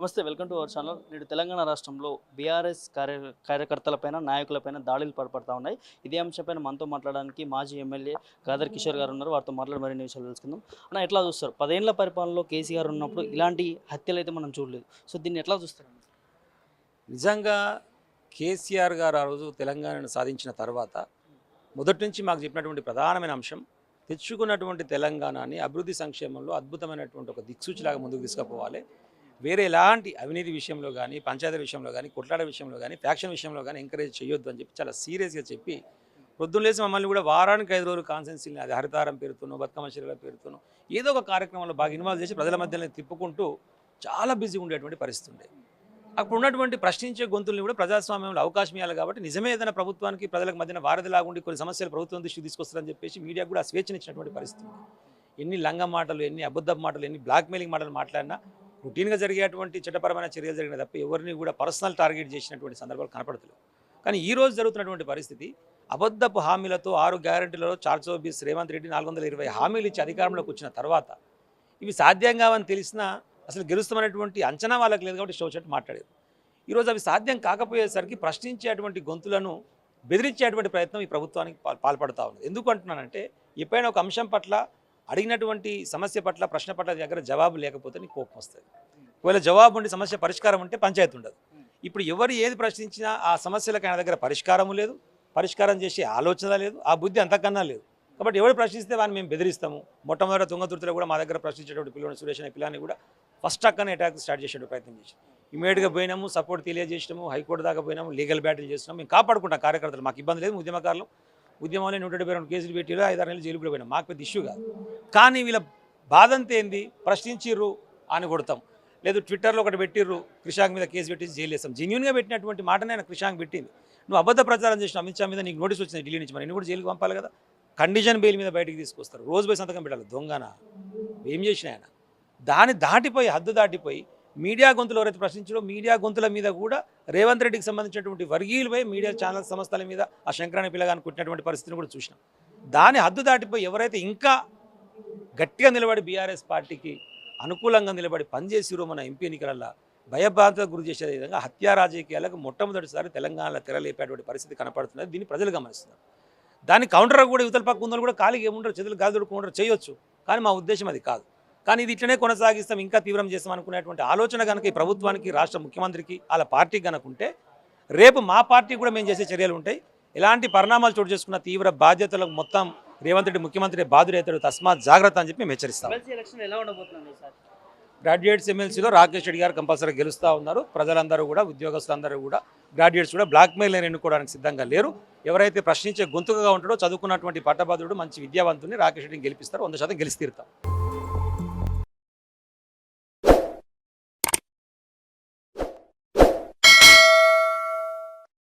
నమస్తే welcome to our channel. నేడు తెలంగాణ రాష్ట్రంలో బీఆర్ఎస్ కార్య కార్యకర్తలపైన నాయకులపైన దాడులు పడపడతా ఉన్నాయి. ఇదే అంశంపైన మనతో మాట్లాడడానికి మాజీ ఎమ్మెల్యే గాదర్ కిషోర్ గారు ఉన్నారు. వారితో మాట్లాడి మరిన్ని విషయాలు తెలుసుకుందాం. అన్న ఎట్లా చూస్తారు? పదేళ్ళ పరిపాలనలో కేసీఆర్ ఉన్నప్పుడు ఇలాంటి హత్యలు అయితే మనం చూడలేదు. సో దీన్ని ఎట్లా చూస్తారు? నిజంగా కేసీఆర్ గారు ఆ రోజు తెలంగాణను సాధించిన తర్వాత మొదటి నుంచి మాకు చెప్పినటువంటి ప్రధానమైన అంశం తెచ్చుకున్నటువంటి తెలంగాణని అభివృద్ధి సంక్షేమంలో అద్భుతమైనటువంటి ఒక దిక్సూచిలాగా ముందుకు తీసుకుపోవాలి. వేరే ఎలాంటి అవినీతి విషయంలో కానీ పంచాయతీ విషయంలో కానీ కొట్లాడ విషయంలో కానీ ఫ్యాక్షన్ విషయంలో కానీ ఎంకరేజ్ చేయొద్దు అని చెప్పి చాలా సీరియస్గా చెప్పి పొద్దున్న లేచి మమ్మల్ని కూడా వారానికి ఐదు రోజులు కాన్సెన్సీని అది హరితారం పేరుతోనో బతుకమ్మ చీరల పేరుతోనో ఏదో ఒక కార్యక్రమంలో బాగా ఇన్వాల్వ్ చేసి ప్రజల మధ్యలో తిప్పుకుంటూ చాలా బిజీగా ఉండేటువంటి పరిస్థితి ఉండే అప్పుడు ఉన్నటువంటి ప్రశ్నించే గొంతుల్ని కూడా ప్రజాస్వామ్యంలో అవకాశం ఇవ్వాలి కాబట్టి నిజమే ఏదైనా ప్రభుత్వానికి ప్రజలకు మధ్యన వారధిలాగా ఉండి కొన్ని సమస్యలు ప్రభుత్వం దృష్టికి తీసుకొస్తారని చెప్పేసి మీడియా కూడా స్వేచ్ఛనిచ్చినటువంటి పరిస్థితి ఎన్ని లంగ మాటలు ఎన్ని అబద్ధ మాటలు ఎన్ని బ్లాక్మెయిలింగ్ మాటలు మాట్లాడినా రొటీన్గా జరిగేటువంటి చట్టపరమైన చర్యలు జరిగిన తప్ప ఎవరిని కూడా పర్సనల్ టార్గెట్ చేసినటువంటి సందర్భాలు కనపడతలేవు. కానీ ఈ రోజు జరుగుతున్నటువంటి పరిస్థితి అబద్ధపు హామీలతో ఆరు గ్యారంటీలలో చార్చోబీస్ రేవంత్ రెడ్డి నాలుగు వందల ఇరవై హామీలు ఇచ్చి అధికారంలోకి వచ్చిన తర్వాత ఇవి సాధ్యం కావని తెలిసినా అసలు గెలుస్తామనేటువంటి అంచనా వాళ్ళకి లేదు కాబట్టి షోచట్ మాట్లాడేది ఈరోజు అవి సాధ్యం కాకపోయేసరికి ప్రశ్నించేటువంటి గొంతులను బెదిరించేటువంటి ప్రయత్నం ఈ ప్రభుత్వానికి పాల్- ఉంది ఎందుకు అంటున్నానంటే ఎప్పుడైనా ఒక అంశం పట్ల అడిగినటువంటి సమస్య పట్ల ప్రశ్న పట్ల దగ్గర జవాబు లేకపోతే నీకు కోపం వస్తుంది. ఒకవేళ జవాబు ఉండి సమస్య పరిష్కారం ఉంటే పంచాయతీ ఉండదు. ఇప్పుడు ఎవరు ఏది ప్రశ్నించినా ఆ సమస్యలకు ఆయన దగ్గర పరిష్కారం లేదు పరిష్కారం చేసే ఆలోచన లేదు ఆ బుద్ధి అంతకన్నా లేదు. కాబట్టి ఎవరు ప్రశ్నిస్తే వాడిని మేము బెదిరిస్తాము. మొట్టమొదటి తుంగతుర్తిలో కూడా మా దగ్గర ప్రశ్నించేటువంటి పిల్లలు సురేష్ అనే పిల్లని కూడా ఫస్ట్ అక్కనే అటాక్ స్టార్ట్ చేసే ప్రయత్నం చేసి ఇమీడియట్గా పోయినాము సపోర్ట్ తెలియజేసినాము హైకోర్టు దాకా పోయినాము లీగల్ బ్యాటిల్ చేసినాము మేము కాపాడుకుంటాం కార్యకర్తలు మాకు ఇబ్బంది లేదు ఉద్యమకారులు ఉద్యమంలో నూట డెబ్బై రెండు కేసులు పెట్టిరు ఐదారు నెలలు జైలు కూడా మాకు పెద్ద ఇష్యూ కాదు. కానీ వీళ్ళ బాధ ఏంది? ప్రశ్నించిర్రు అని కొడతాం. లేదు ట్విట్టర్లో ఒకటి పెట్టిర్రు కృషాంక్ మీద కేసు పెట్టి జైలు వేస్తాం. జెన్యున్గా పెట్టినటువంటి మాటనే ఆయన కృషాంక్ పెట్టింది. నువ్వు అబద్ధ ప్రచారం చేసిన అమిత్ షా మీద నీకు నోటీస్ వచ్చింది ఢిల్లీ నుంచి. మరి నేను కూడా జైలుకి పంపాలి కదా? కండిషన్ బెయిల్ మీద బయటికి తీసుకొస్తారు. రోజు పోయి సంతకం పెట్టాలి. దొంగన? ఏం చేసిన ఆయన దాన్ని దాటిపోయి హద్దు దాటిపోయి మీడియా గొంతులు ఎవరైతే ప్రశ్నించారో మీడియా గొంతుల మీద కూడా రేవంత్ రెడ్డికి సంబంధించినటువంటి వర్గీయులపై మీడియా ఛానల్ సంస్థల మీద ఆ శంకరాన్ని పిల్లగాని కుట్టినటువంటి పరిస్థితిని కూడా చూసినాం. దాని హద్దు దాటిపోయి ఎవరైతే ఇంకా గట్టిగా నిలబడి బీఆర్ఎస్ పార్టీకి అనుకూలంగా నిలబడి పనిచేసిరో మన ఎంపీ ఎన్నికలలో భయభ్రాంతకు గురి చేసే విధంగా హత్యా రాజకీయాలకు మొట్టమొదటిసారి తెలంగాణలో తెరలేపేటువంటి పరిస్థితి కనపడుతున్నది. దీన్ని ప్రజలు గమనిస్తున్నారు. దాని కౌంటర్ కూడా యువతల పక్క ఉన్న కూడా ఖాళీగా ఏముండరు చేతులు గాలి దొడుకుంటారు చేయొచ్చు. కానీ మా ఉద్దేశం అది కాదు. కానీ ఇది ఇట్లనే కొనసాగిస్తాం ఇంకా తీవ్రం చేస్తాం అనుకునేటువంటి ఆలోచన కనుక ఈ ప్రభుత్వానికి రాష్ట్ర ముఖ్యమంత్రికి వాళ్ళ పార్టీకి కనుక ఉంటే రేపు మా పార్టీ కూడా మేము చేసే చర్యలు ఉంటాయి. ఎలాంటి పరిణామాలు చోటు చేసుకున్న తీవ్ర బాధ్యతలకు మొత్తం రేవంత్ రెడ్డి ముఖ్యమంత్రి బాధురైతాడు తస్మాత్ జాగ్రత్త అని చెప్పి మేము హెచ్చరిస్తాం. గ్రాడ్యుయేట్స్ ఎమ్మెల్సీలో రాకేష్ రెడ్డి గారు కంపల్సరీ గెలుస్తూ ఉన్నారు. ప్రజలందరూ కూడా ఉద్యోగస్తులందరూ కూడా గ్రాడ్యుయేట్స్ కూడా బ్లాక్ మెయిల్ ఎన్నుకోవడానికి సిద్ధంగా లేరు. ఎవరైతే ప్రశ్నించే గొంతుకగా ఉంటాడో చదువుకున్నటువంటి పట్టభద్రుడు మంచి విద్యావంతుని రాకేష్ రెడ్డిని గెలిపిస్తారో. వంద శాతం గెలిచి తీరుతాం.